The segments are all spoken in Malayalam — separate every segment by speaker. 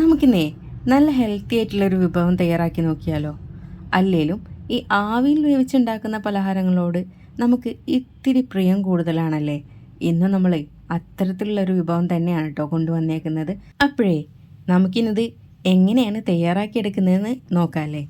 Speaker 1: നമുക്കിന്നേ നല്ല ഹെൽത്തി ആയിട്ടുള്ളൊരു വിഭവം തയ്യാറാക്കി നോക്കിയാലോ? അല്ലേലും ഈ ആവിയിൽ വേവിച്ചുണ്ടാക്കുന്ന പലഹാരങ്ങളോട് നമുക്ക് ഇത്തിരി പ്രിയം കൂടുതലാണല്ലേ? ഇന്ന് നമ്മൾ അത്തരത്തിലുള്ളൊരു വിഭവം തന്നെയാണ് കേട്ടോ കൊണ്ടുവന്നേക്കുന്നത്. അപ്പോഴേ നമുക്കിന്നത് എങ്ങനെയാണ് തയ്യാറാക്കിയെടുക്കുന്നതെന്ന് നോക്കാമല്ലേ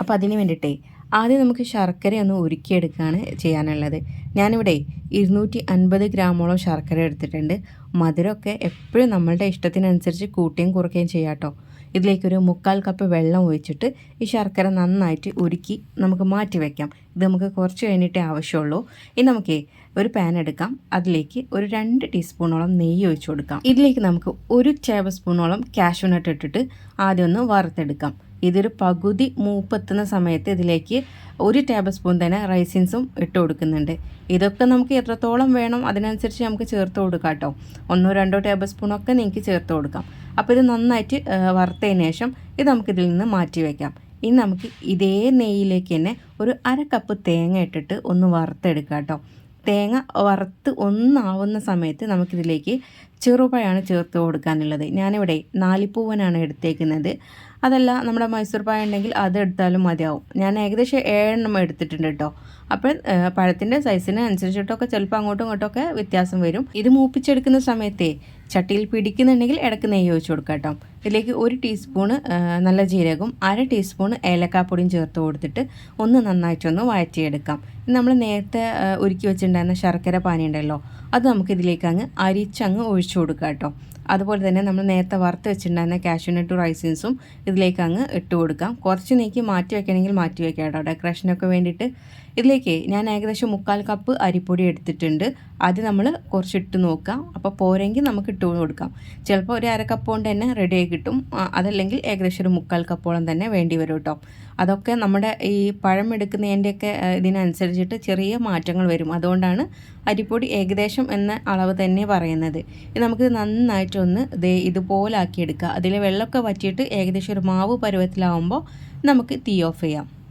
Speaker 1: അപ്പോൾ അതിന് വേണ്ടിയിട്ടേ ആദ്യം നമുക്ക് ശർക്കര ഒന്ന് ഉരുക്കിയെടുക്കുകയാണ് ചെയ്യാനുള്ളത്. ഞാനിവിടെ ഇരുന്നൂറ്റി അൻപത് ഗ്രാമോളം ശർക്കര എടുത്തിട്ടുണ്ട്. മധുരമൊക്കെ എപ്പോഴും നമ്മളുടെ ഇഷ്ടത്തിനനുസരിച്ച് കൂട്ടുകയും കുറയ്ക്കുകയും ചെയ്യാം കേട്ടോ ഇതിലേക്കൊരു മുക്കാൽ കപ്പ് വെള്ളം ഒഴിച്ചിട്ട് ഈ ശർക്കര നന്നായിട്ട് ഉരുക്കി നമുക്ക് മാറ്റി വയ്ക്കാം ഇത് നമുക്ക് കുറച്ച് കഴിഞ്ഞിട്ടേ ആവശ്യമുള്ളൂ. ഇനി നമുക്ക് ഒരു പാൻ എടുക്കാം. അതിലേക്ക് ഒരു രണ്ട് ടീസ്പൂണോളം നെയ്യ് ഒഴിച്ചു കൊടുക്കാം. ഇതിലേക്ക് നമുക്ക് ഒരു ടേബിൾ സ്പൂണോളം കാഷ്യൂനട്ട് ഇട്ടിട്ട് ആദ്യം ഒന്ന് വറുത്തെടുക്കാം. ഇതൊരു പകുതി മൂപ്പെത്തുന്ന സമയത്ത് ഇതിലേക്ക് ഒരു ടേബിൾ സ്പൂൺ തന്നെ റൈസിൻസും ഇട്ട് കൊടുക്കുന്നുണ്ട്. ഇതൊക്കെ നമുക്ക് എത്രത്തോളം വേണം അതിനനുസരിച്ച് നമുക്ക് ചേർത്ത് കൊടുക്കാം കേട്ടോ. ഒന്നോ രണ്ടോ ടേബിൾ സ്പൂണൊക്കെ നിങ്ങൾക്ക് ചേർത്ത് കൊടുക്കാം. അപ്പോൾ ഇത് നന്നായിട്ട് വറുത്തതിന് ശേഷം ഇത് നമുക്കിതിൽ നിന്ന് മാറ്റി വയ്ക്കാം ഇനി നമുക്ക് ഇതേ നെയ്യിലേക്ക് തന്നെ ഒരു അര കപ്പ് തേങ്ങ ഇട്ടിട്ട് ഒന്ന് വറുത്തെടുക്കാം കേട്ടോ. തേങ്ങ വറുത്ത് ഒന്നാവുന്ന സമയത്ത് നമുക്കിതിലേക്ക് ചെറുപഴമാണ് ചേർത്ത് കൊടുക്കാനുള്ളത്. ഞാനിവിടെ നാലിപ്പൂവനാണ് എടുത്തേക്കുന്നത്. അതല്ല നമ്മുടെ മൈസൂർ പായ ഉണ്ടെങ്കിൽ അത് എടുത്താലും മതിയാവും. ഞാൻ ഏകദേശം ഏഴെണ്ണം എടുത്തിട്ടുണ്ട് കേട്ടോ. അപ്പോൾ പഴത്തിന്റെ സൈസിന് അനുസരിച്ചിട്ടൊക്കെ ചിലപ്പോൾ അങ്ങോട്ടും ഇങ്ങോട്ടൊക്കെ വ്യത്യാസം വരും. ഇത് മൂപ്പിച്ചെടുക്കുന്ന സമയത്തെ ചട്ടിയിൽ പിടിക്കുന്നുണ്ടെങ്കിൽ ഇടയ്ക്ക് നെയ്യ് ഒഴിച്ച് കൊടുക്കാം കേട്ടോ. ഇതിലേക്ക് ഒരു ടീസ്പൂണ് നല്ല ജീരകവും അര ടീസ്പൂണ് ഏലക്കാപ്പൊടിയും ചേർത്ത് കൊടുത്തിട്ട് ഒന്ന് നന്നായിട്ടൊന്ന് വഴറ്റിയെടുക്കാം. നമ്മൾ നേരത്തെ ഒരുക്കി വെച്ചിട്ടുണ്ടായിരുന്ന ശർക്കര പാനി ഉണ്ടല്ലോ അത് നമുക്ക് ഇതിലേക്ക് അങ്ങ് അരിച്ചങ്ങ് ഒഴിച്ചു കൊടുക്കാം കേട്ടോ അതുപോലെ തന്നെ നമ്മൾ നേരത്തെ വറുത്ത് വെച്ചിട്ടുണ്ടായിരുന്ന കാഷ്യൂനട്ട് റൈസിൻസും ഇതിലേക്ക് അങ്ങ് ഇട്ട് കൊടുക്കാം. കുറച്ച് നീക്കി മാറ്റി വെക്കണമെങ്കിൽ മാറ്റി വെക്കാം കേട്ടോ. ഡെക്കറേഷനൊക്കെ വേണ്ടിയിട്ട് ഇതിലേക്ക് ഞാൻ ഏകദേശം മുക്കാൽ കപ്പ് അരിപ്പൊടി എടുത്തിട്ടുണ്ട്. അത് നമ്മൾ കുറച്ചിട്ട് നോക്കാം. അപ്പോൾ പോരെങ്കിൽ നമുക്ക് ഇട്ട് കൊടുക്കാം. ചിലപ്പോൾ ഒരു അര കപ്പ് കൊണ്ട് തന്നെ റെഡിയായി കിട്ടും. അതല്ലെങ്കിൽ ഏകദേശം ഒരു മുക്കാൽ കപ്പോളം തന്നെ വേണ്ടി വരും കേട്ടോ. അതൊക്കെ നമ്മുടെ ഈ പഴം എടുക്കുന്നതിന്റെയൊക്കെ ഇതിനനുസരിച്ചിട്ട് ചെറിയ മാറ്റങ്ങൾ വരും. അതുകൊണ്ടാണ് അരിപ്പൊടി ഏകദേശം എന്ന അളവ് തന്നെ പറയുന്നത്. ഇത് ഒന്ന് ദേ ഇതുപോലെ ആക്കിയെടുക്കുക അതിൽ വെള്ളമൊക്കെ വറ്റിയിട്ട് ഏകദേശം ഒരു മാവ് പരുവത്തിലാവുമ്പോൾ നമുക്ക് തീ ഓഫ് ചെയ്യാം.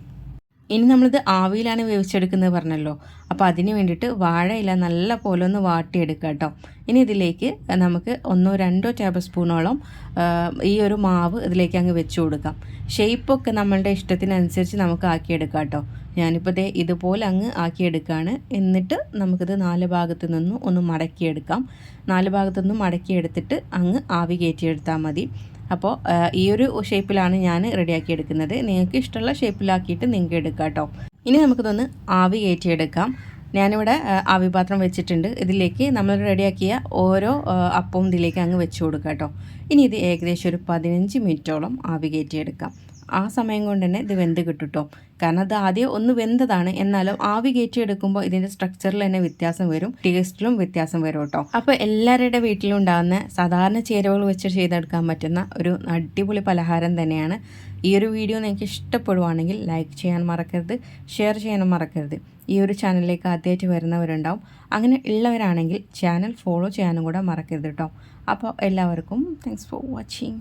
Speaker 1: ഇനി നമ്മളിത് ആവിയിലാണ് വേവിച്ചെടുക്കുന്നത് പറഞ്ഞല്ലോ. അപ്പോൾ അതിന് വേണ്ടിയിട്ട് വാഴയില നല്ല പോലെ ഒന്ന് വാട്ടിയെടുക്കുക കേട്ടോ. ഇനി ഇതിലേക്ക് നമുക്ക് ഒന്നോ രണ്ടോ ടേബിൾ സ്പൂണോളം ഈ ഒരു മാവ് ഇതിലേക്ക് അങ്ങ് വെച്ച് കൊടുക്കാം. ഷേപ്പൊക്കെ നമ്മളുടെ ഇഷ്ടത്തിനനുസരിച്ച് നമുക്ക് ആക്കിയെടുക്കാം കേട്ടോ. ഞാനിപ്പോൾ ദേ ഇതുപോലെ അങ്ങ് ആക്കിയെടുക്കുകയാണ്. എന്നിട്ട് നമുക്കിത് നാല് ഭാഗത്തു നിന്നും ഒന്ന് മടക്കിയെടുക്കാം. നാല് ഭാഗത്തു നിന്നും മടക്കിയെടുത്തിട്ട് അങ്ങ് ആവി കയറ്റിയെടുത്താൽ മതി. അപ്പോൾ ഈ ഒരു ഷേപ്പിലാണ് ഞാൻ റെഡിയാക്കി എടുക്കുന്നത് നിങ്ങൾക്ക് ഇഷ്ടമുള്ള ഷേപ്പിലാക്കിയിട്ട് നിങ്ങൾക്ക് എടുക്കാം കേട്ടോ. ഇനി നമുക്കിതൊന്ന് ആവി കയറ്റിയെടുക്കാം. ഞാനിവിടെ ആവിപാത്രം വെച്ചിട്ടുണ്ട്. ഇതിലേക്ക് നമ്മൾ റെഡിയാക്കിയ ഓരോ അപ്പവും ഇതിലേക്ക് അങ്ങ് വെച്ച് കൊടുക്കാം കേട്ടോ. ഇനി ഇത് ഏകദേശം ഒരു പതിനഞ്ച് മിനിറ്റോളം ആവി കയറ്റിയെടുക്കാം. ആ സമയം കൊണ്ട് തന്നെ ഇത് വെന്ത് കിട്ടുട്ടോ. കാരണം അത് ആദ്യം ഒന്ന് വെന്തതാണ്. എന്നാലും ആവി കയറ്റിയെടുക്കുമ്പോൾ ഇതിന്റെ സ്ട്രക്ചറിൽ തന്നെ വ്യത്യാസം വരും. ടേസ്റ്റിലും വ്യത്യാസം വരും കേട്ടോ. അപ്പോൾ എല്ലാവരുടെ വീട്ടിലും ഉണ്ടാകുന്ന സാധാരണ ചേരുവകൾ വെച്ച് ചെയ്തെടുക്കാൻ പറ്റുന്ന ഒരു അടിപൊളി പലഹാരം തന്നെയാണ്. ഈ ഒരു വീഡിയോ നിങ്ങൾക്ക് ഇഷ്ടപ്പെടുവാണെങ്കിൽ ലൈക്ക് ചെയ്യാൻ മറക്കരുത് ഷെയർ ചെയ്യാനും മറക്കരുത്. ഈ ഒരു ചാനലിലേക്ക് ആദ്യമായിട്ട് വരുന്നവരുണ്ടാവും. അങ്ങനെ ഉള്ളവരാണെങ്കിൽ ചാനൽ ഫോളോ ചെയ്യാനും കൂടെ മറക്കരുത് കേട്ടോ. അപ്പോൾ എല്ലാവർക്കും താങ്ക്സ് ഫോർ വാച്ചിങ്